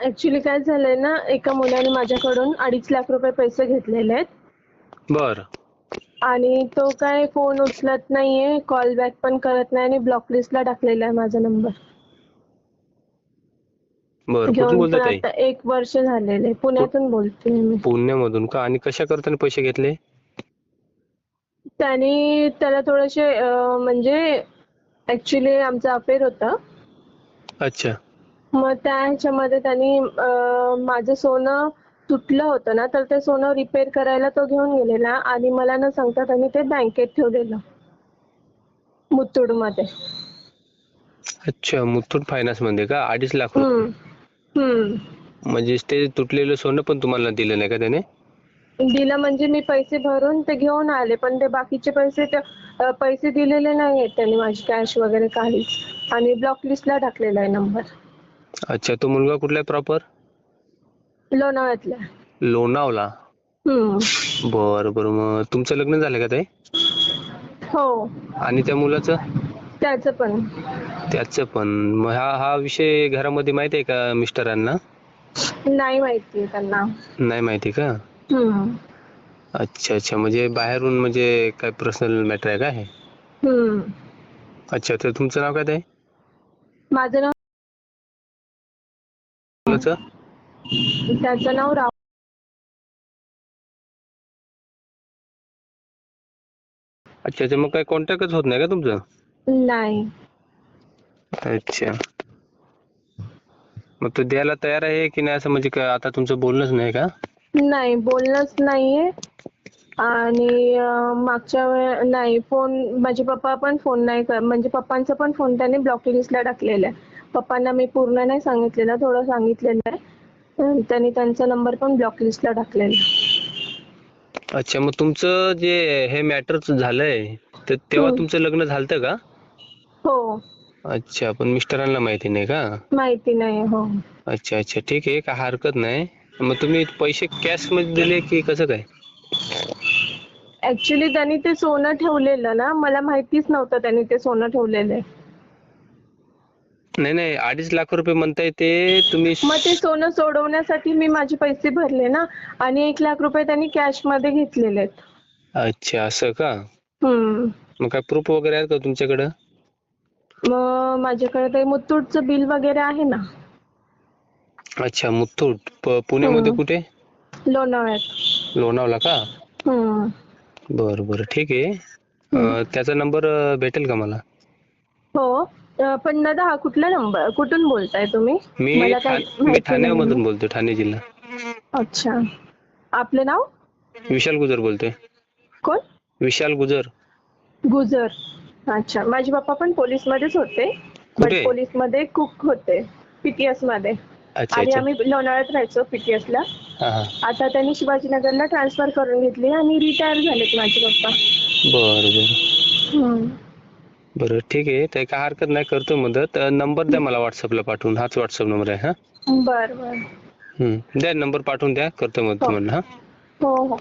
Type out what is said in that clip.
Actually काय झालंय ना एका मुलाने माझ्याकडून अडीच लाख रुपये पैसे घेतलेले आहेत. बर. आणि तो काय फोन उचलत नाहीये कॉल बॅक पण करत नाही आणि ब्लॉक लिस्टला टाकलेला आहे माझा नंबर बर कुठून घेऊन पण आता एक वर्ष झालेले पुण्यातून बोलते मी. पुण्यामधून का? आणि कशा करताना पैसे घेतले? त्याने त्याला थोडेसे म्हणजे ऍक्च्युली आमचा अफेअर होता. अच्छा. मग त्या ह्याच्यामध्ये त्यांनी माझं सोनं तुटलं होतं ना तर ते सोनं रिपेअर करायला तो घेऊन गेलेला आणि मला न सांगता त्यांनी ते बँकेत ठेवलेलं. मुथूटमध्ये अच्छा मुथूट फायनान्समध्ये का? अडीच लाख रुपये. म्हणजे ते तुटलेलं सोनं पण तुम्हाला दिलं नाही का त्याने? दिलं म्हणजे मी पैसे भरून ते घेऊन आले पण ते बाकीचे पैसे ते पैसे दिलेले नाही आहेत त्यांनी माझी कॅश वगैरे काहीच आणि ब्लॉक लिस्टला टाकलेला आहे नंबर अच्छा तो मुलगा कुठला प्रॉपर लोणावळ्यातला. लोणावला हम्म. बर बर. मग तुमचं लग्न झालं का ताई? हो. आणि त्या मुलाचं? त्याचं पण. त्याचं पण. मग हा हा विषय घरामध्ये माहिती आहे का मिस्टरांना? नाही माहिती त्यांना. नाही माहिती का? हम्म. अच्छा अच्छा. म्हणजे बाहेरून म्हणजे काय पर्सनल मॅटर आहे का हे? हम्म. अच्छा तर तुमचं नाव काय ताई? माझं नाव मुलाचं त्याचं नाव राव अच्छा अच्छा मग काय कॉन्टॅक्टच होत नाही का तुमचं? नाही. अच्छा. मग तो द्यायला तयार आहे की नाही असं म्हणजे काय आता तुमचं बोलणंच नाही का? नाही बोलणंच नाहीये. आणि अं, मागच्या वेळे नाही फोन माझे पप्पा पण फोन नाही कर म्हणजे पप्पांचा पण फोन त्यांनी ब्लॉक लिस्टला टाकलेला आहे. पप्पांना मी पूर्ण नाही सांगितलेलं थोडं सांगितलेलं आहे. त्यांनी त्यांचा नंबर पण ब्लॉक लिस्टला टाकलेला. आहे. अच्छा मग तुमचं जे हे मॅटर झालंय तर तेव्हा. तुमचं लग्न झालतं का? हो. अच्छा पण मिस्टरांना माहिती नाही का? माहिती नाही हो. अच्छा अच्छा ठीक आहे काय हरकत नाही. मग तुम्ही पैसे कॅशमध्ये दिले की कसं काय? ऍक्च्युली त्यांनी ते सोनं ठेवलेलं ना मला माहितीच नव्हतं त्यांनी ते सोनं ठेवलेलं आहे. नाही नाही अडीच लाख रुपये म्हणताय ते तुम्ही मग ते सोनं सोडवण्यासाठी मी माझे पैसे भरले ना आणि एक लाख रुपये त्यांनी कॅशमध्ये घेतलेले आहेत. अच्छा असं का? हम्म. मग काय प्रूफ वगैरे आहेत का तुमच्याकडं? मग माझ्याकडे ते मुथूटचं बिल वगैरे आहे ना. अच्छा मुथूट प- पुण्यामध्ये. कुठे? लोणावळ्यात. लोणावला का? हम्म. बर बर ठीक आहे. अं, त्याचा नंबर भेटेल का मला? हो. अं, पण दादा हा कुठला नंबर कुठून बोलताय तुम्ही? मी मला ठा- काही मी माहिती ठाण्यामधून. बोलतो ठाणे जिल्हा. अच्छा. आपलं नाव? विशाल गुजर बोलतोय. कोण? विशाल गुजर. गुजर. अच्छा. माझे पप्पा पण पोलीस मध्येच होते कुठे? पोलीसमध्ये कुक होते पीटीएसमध्ये अच्छा आणि अच्छा. आम्ही लोणावळ्यात राहायचो पीटीएस ला हा हा. आता त्यांनी शिवाजीनगरला ट्रान्सफर करून घेतली आणि रिटायर झालेत माझे पप्पा. बर बर. हम्म. बरं ठीक आहे. तर काय हरकत नाही करतो मदत. नंबर द्या मला व्हॉट्सअपला पाठवून. हाच व्हॉट्सअप नंबर आहे हा? बर बर. हम्म. द्या नंबर पाठवून द्या. करतो मदत हो. तुम्हाला हा? हो हो.